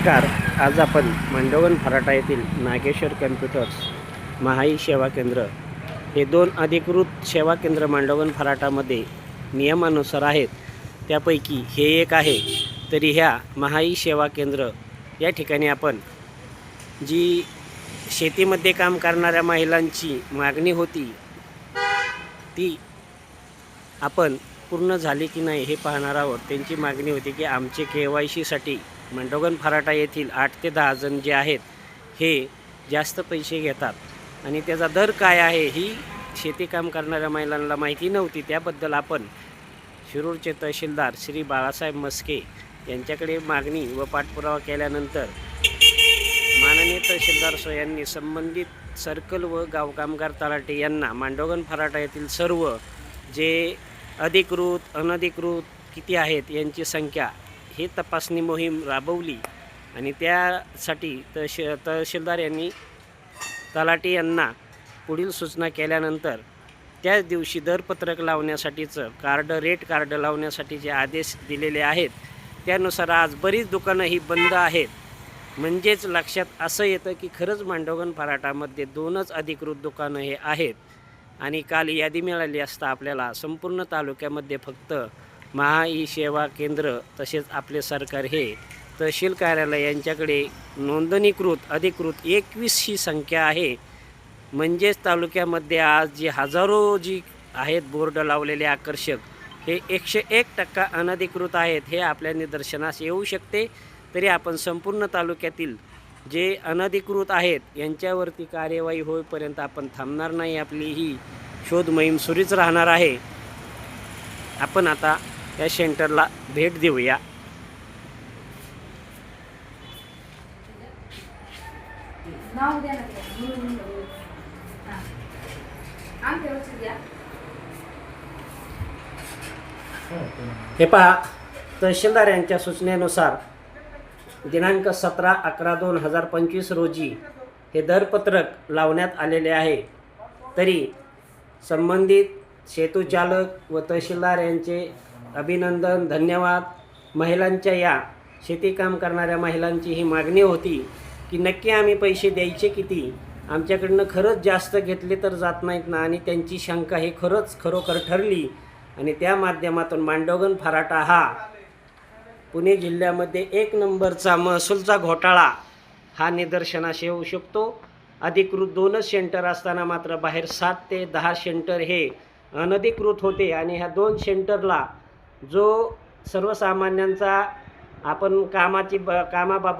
नमस्कार. आज आपण मांडवगण फराटा येथील नागेश्वर कम्प्युटर्स महाई सेवा केंद्र हे दोन अधिकृत सेवा केंद्र मांडवगण फराटामध्ये नियमानुसार आहेत. त्यापैकी हे एक आहे. तरी ह्या महाई सेवा केंद्र या ठिकाणी आपण जी शेतीमध्ये काम करणाऱ्या महिलांची मागणी होती ती आपण पूर्ण झाली की नाही हे पाहणार आहोत. त्यांची मागणी होती की आमचे के वाय सीसाठी मंडोगन फराटा येथील आठ ते दहा जण जे आहेत हे जास्त पैसे घेतात. आणि त्याचा दर काय आहे ही शेतीकाम करणाऱ्या महिलांना माहिती नव्हती. त्याबद्दल आपण शिरूरचे तहसीलदार श्री बाळासाहेब मस्के यांच्याकडे मागणी व पाठपुरावा केल्यानंतर माननीय तहसीलदार सो यांनी संबंधित सर्कल व गावकामगार तलाटे यांना मांडोगन फराटा येथील सर्व जे अधिकृत अनधिकृत किती आहेत यांची संख्या ही तपासणी मोहीम राबवली आणि त्यासाठी तहश तहसीलदार यांनी तलाटी यांना पुढील सूचना केल्यानंतर त्याच दिवशी दरपत्रक लावण्यासाठीचं कार्ड रेट कार्ड लावण्यासाठी जे आदेश दिलेले आहेत त्यानुसार आज बरीच दुकानं ही बंद आहेत. म्हणजेच लक्षात असं येतं की खरंच मांडवगण फराटामध्ये दोनच अधिकृत दुकानं हे आहेत. आणि काल यादी मिळाली असता आपल्याला संपूर्ण तालुक्यामध्ये फक्त महा ई सेवा केंद्र तसेच आपले सरकार हे तहसील कार्यालय यांच्याकडे नोंदणीकृत अधिकृत एकवीस ही संख्या आहे. म्हणजेच तालुक्यामध्ये आज जी हजारो जी आहेत बोर्ड लावलेले आकर्षक हे एकशे एक टक्का अनधिकृत आहेत हे आपल्या निदर्शनास येऊ शकते. तरी आपण संपूर्ण तालुक्यातील जे अनधिकृत आहेत यांच्यावरती कार्यवाही होईपर्यंत आपण थांबणार नाही. आपली ही शोध मोहीम सुरूच राहणार आहे. आपण आता या सेंटरला भेट देऊया. हा. हे पहा तहसीलदार यांच्या सूचनेनुसार दिनांक सतरा अकरा दोन हजार पंचवीस रोजी हे दरपत्रक लावण्यात आलेले आहे. तरी संबंधित सेतूचालक व तहसीलदार यांचे अभिनंदन धन्यवाद. महिलांच्या या शेतीकाम करणाऱ्या महिलांची ही मागणी होती की नक्की आम्ही पैसे द्यायचे किती? आमच्याकडनं खरंच जास्त घेतले तर जात नाहीत ना? आणि त्यांची शंका ही खरंच खरोखर ठरली. आणि त्या माध्यमातून मांडोगन फराटा हा पुणे जिल्ह्यामध्ये एक नंबरचा महसूलचा घोटाळा. हा निदर्शनास येऊ शकतो. अधिकृत दोनच सेंटर असताना मात्र बाहेर सात ते दहा सेंटर हे अनधिकृत होते आणि ह्या दोन सेंटरला जो सर्वसामान्यांचा आपण कामाची ब कामाबाबत